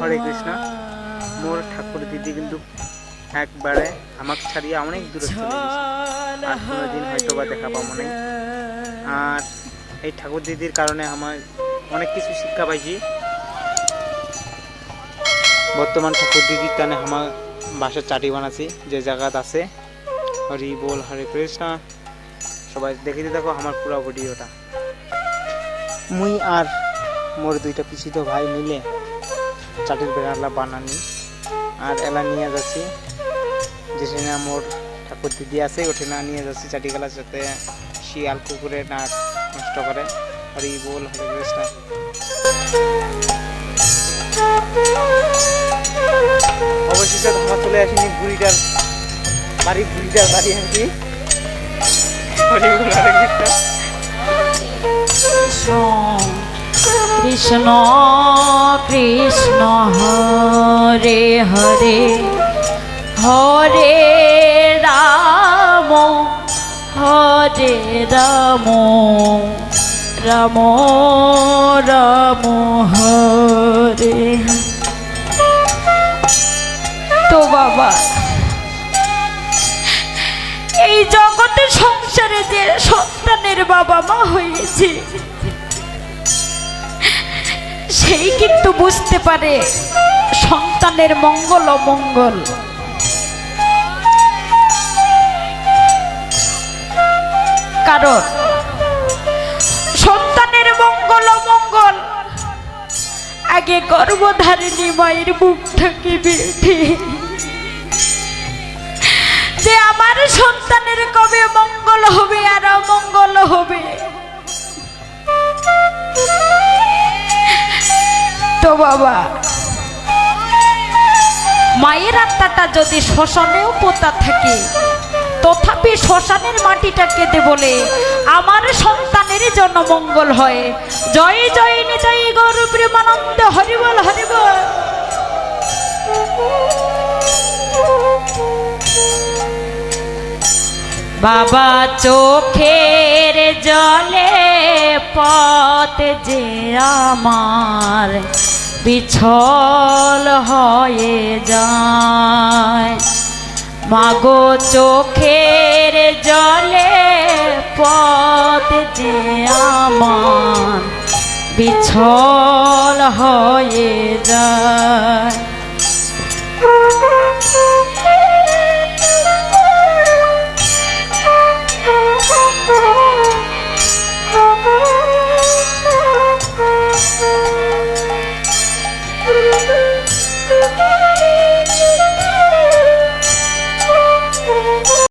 হরে কৃষ্ণ। মোর ঠাকুর দিদি কিন্তু একবারে আমাকে ছাড়িয়ে অনেক দূরে চলে গেছে। আর কোনোদিন হয়তো বা দেখা পাবো না আর এই ঠাকুর দিদির কারণে আমার অনেক কিছু শিক্ষা পাইছি। বর্তমান ঠাকুর দিদির টানে আমার বাসার চাটি বানাচ্ছি যে জায়গাত আছে। হরি বল হরে কৃষ্ণ। সবাই দেখে দেখো আমার পুরো ভিডিওটা। মুই আর মোর দুইটা পিছিত ভাই মিলে চাটির বেড়ালা বানানি। আর এলা নিয়ে যাচ্ছি। যেখানে মোর ঠাকুর দিদি আছে ওঠে না নিয়ে যাচ্ছি চাটি গেলা যাতে শিয়াল কুকুরে না নষ্ট করে। হরি বল হরে কৃষ্ণ অবশেষে আমরা চলে আসিনি বুড়িটার বাড়ি বুড়িটার বাড়ি আর কি। হরি কৃষ্ণ কৃষ্ণ হরে হরে হরে রাম হরে রাম রাম রাম হরে। তো বাবা, এই জগতে সংসারে যে সন্তানের বাবা মা হয়েছে সেই কিন্তু বুঝতে পারে সন্তানের মঙ্গল অমঙ্গল। কারণ সন্তানের মঙ্গল অমঙ্গল। আগে গর্ভধারিণী মায়ের মুখটাকে বেঁধে যে আমার সন্তানের কবে মঙ্গল হবে আর অমঙ্গল হবে। তো বাবা। মায়ের আত্মাটা যদি শ্মশানেও পোতা থাকে, তথাপি শ্মশানের মাটিটা কেঁদে বলে, আমার সন্তানের জন্য মঙ্গল হয়। জয় জয় নিতাই গৌর, প্রেমানন্দ, হরিবল হরিবল। বাবা, চোখের জলে পথ যে আমার বিছল হয়ে যায়। মাগো চোখের জলে পথ যে আমার বিছল হয়ে যায়।